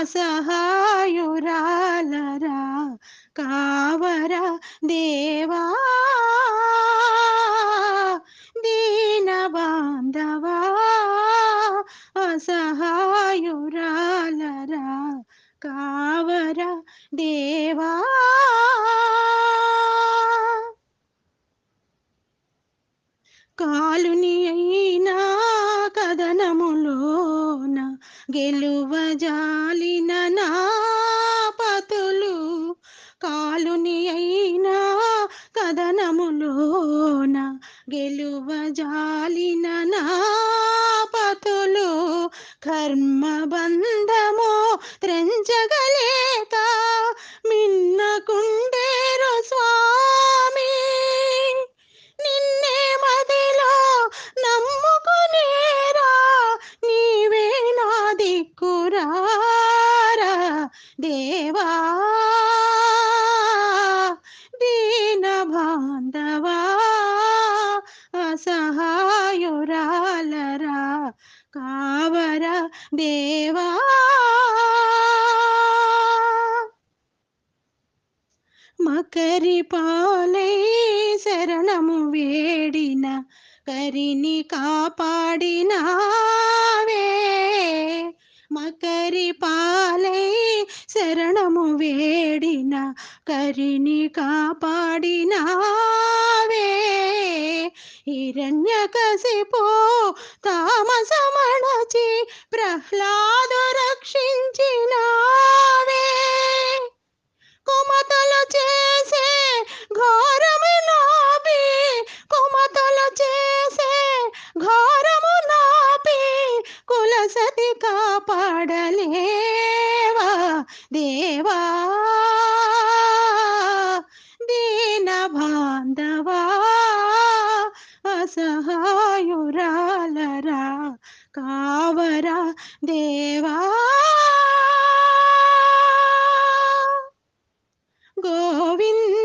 అసహాయురాలరా కావర దేవా? దీన బాంధవా అసహాయురాలరా కావర దేవా? కాలుని అయినా కథనములో గెలువజాలిన నాపతులు కాలుని అయినా కథనములోన గెలువజాలిన నా పతులు కర్మబంధము త్రెంచగలే దేవా దీన బాంధవా అసహాయురాలరా కావర దేవా మకరి పాలై శరణము వేడిన కరిని కాపాడినావే మకరి పాలై శరణము వేడిన కరిని కాపాడినావే. హిరణ్యకశిపో తామసమణచి ప్రహ్లాదు రక్షించినావే కుమతలు చేసే ఘోరము నాపి కుమతలు చేసే ఘోరము నాపి కులసతి కాపాడలేవా దేవా. బాంధవా అసహాయురాలరా కావరా దేవా గోవింద